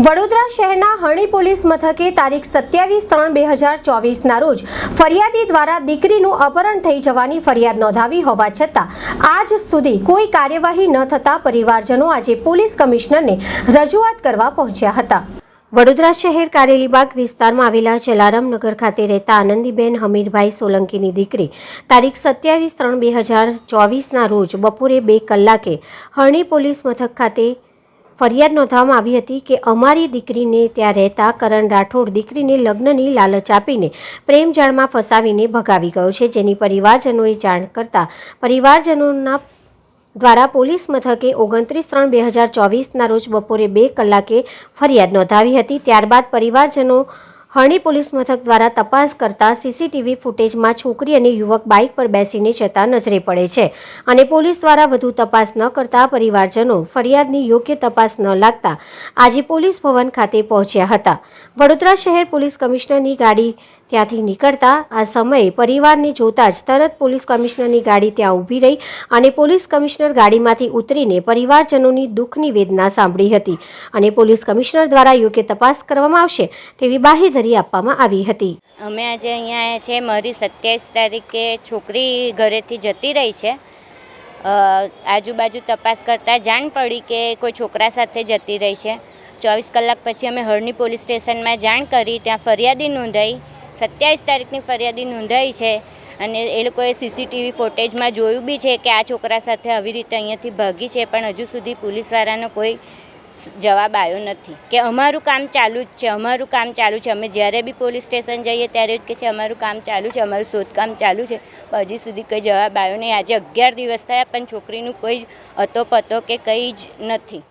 વડોદરા શહેરના હરણી પોલીસ મથકે તારીખ સત્યાવીસ ત્રણ બે હજાર ચોવીસના રોજ ફરિયાદી દ્વારા દીકરીનું અપહરણ થઈ જવાની ફરિયાદ નોંધાવી હોવા છતાં આજ સુધી કોઈ કાર્યવાહી ન થતાં પરિવારજનો આજે પોલીસ કમિશનરને રજૂઆત કરવા પહોંચ્યા હતા. વડોદરા શહેર કારેલીબાગ વિસ્તારમાં આવેલા જલારામ નગર ખાતે રહેતા આનંદીબેન હમીરભાઈ સોલંકીની દીકરી તારીખ સત્યાવીસ ત્રણ બે હજાર ચોવીસના રોજ બપોરે બે કલાકે હરણી પોલીસ મથક ખાતે ફરિયાદ નોંધવામાં આવી હતી કે અમારી દીકરીને ત્યાં રહેતા કરણ રાઠોડ દીકરીને લગ્નની લાલચ આપીને પ્રેમજાળમાં ફસાવીને ભગાવી ગયો છે. જેની પરિવારજનોએ જાણ કરતા પરિવારજનોના દ્વારા પોલીસ મથકે ઓગણત્રીસ ત્રણ બે હજાર ચોવીસના રોજ બપોરે બે કલાકે ફરિયાદ નોંધાવી હતી. ત્યારબાદ પરિવારજનો હરણી પોલીસ મથક દ્વારા તપાસ કરતા સીસીટીવી ફૂટેજમાં છોકરી અને યુવક બાઇક પર બેસીને જતા નજરે પડે છે અને પોલીસ દ્વારા વધુ તપાસ ન કરતા પરિવારજનો ફરિયાદની યોગ્ય તપાસ ન લાગતા આજે પોલીસ ભવન ખાતે પહોંચ્યા હતા. વડોદરા શહેર પોલીસ કમિશનરની ગાડી ત્યાંથી નીકળતા આ સમયે પરિવારને જોતા જ તરત પોલીસ કમિશનરની ગાડી ત્યાં ઊભી રહી અને પોલીસ કમિશનર ગાડીમાંથી ઉતરીને પરિવારજનોની દુઃખની વેદના સાંભળી હતી અને પોલીસ કમિશનર દ્વારા યોગ્ય તપાસ કરવામાં આવશે તેવી બાહેધરી આપવામાં આવી હતી. અમે આજે અહીંયા છે મારી સત્યાવીસ તારીખે છોકરી ઘરેથી જતી રહી છે. આજુબાજુ તપાસ કરતાં જાણ પડી કે કોઈ છોકરા સાથે જતી રહી છે. ચોવીસ કલાક પછી અમે હળની પોલીસ સ્ટેશનમાં જાણ કરી, ત્યાં ફરિયાદી નોંધાઈ સત્યાવીસ તારીખની ફરિયાદી નોંધાઈ છે અને એ લોકોએ સીસીટીવી ફૂટેજમાં જોયું બી છે કે આ છોકરા સાથે આવી રીતે અહીંયાથી ભાગી છે, પણ હજુ સુધી પોલીસવાળાનો કોઈ જવાબ આવ્યો નથી કે અમારું કામ ચાલુ જ છે, અમારું કામ ચાલુ છે. અમે જ્યારે બી પોલીસ સ્ટેશન જઈએ ત્યારે જ કે છે, અમારું કામ ચાલુ છે, અમારું શોધકામ ચાલુ છે. હજી સુધી કંઈ જવાબ આવ્યો નહીં. આજે અગિયાર દિવસ થયા, પણ છોકરીનું કોઈ અતો પતો કે કંઈ જ નથી.